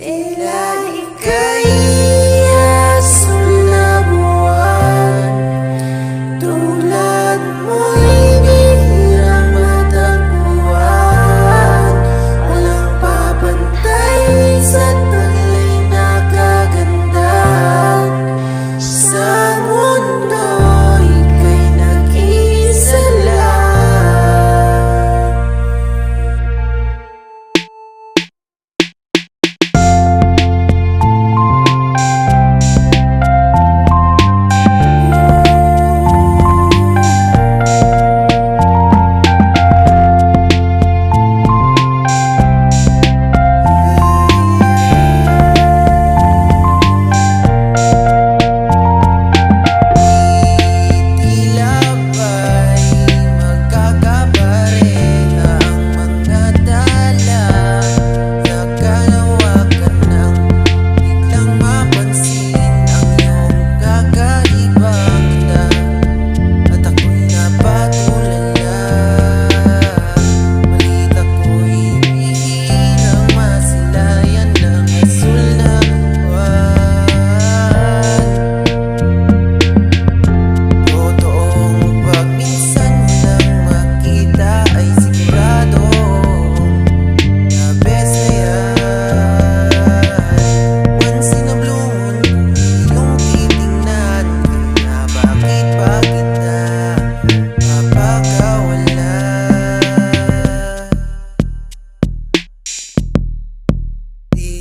Daylight girl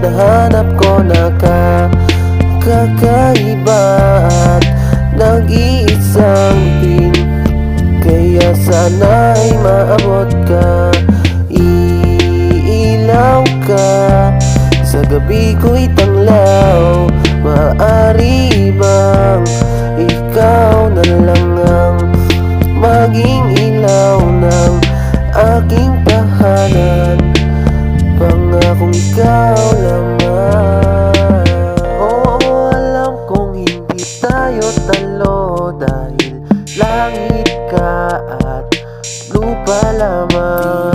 Nahanap ko na ka Kakaiba at nag-iisang din. Kaya sana'y maabot ka Iilaw ka. Sa gabi ko'y tanglaw Maari bang Langit ka at lupa lamang.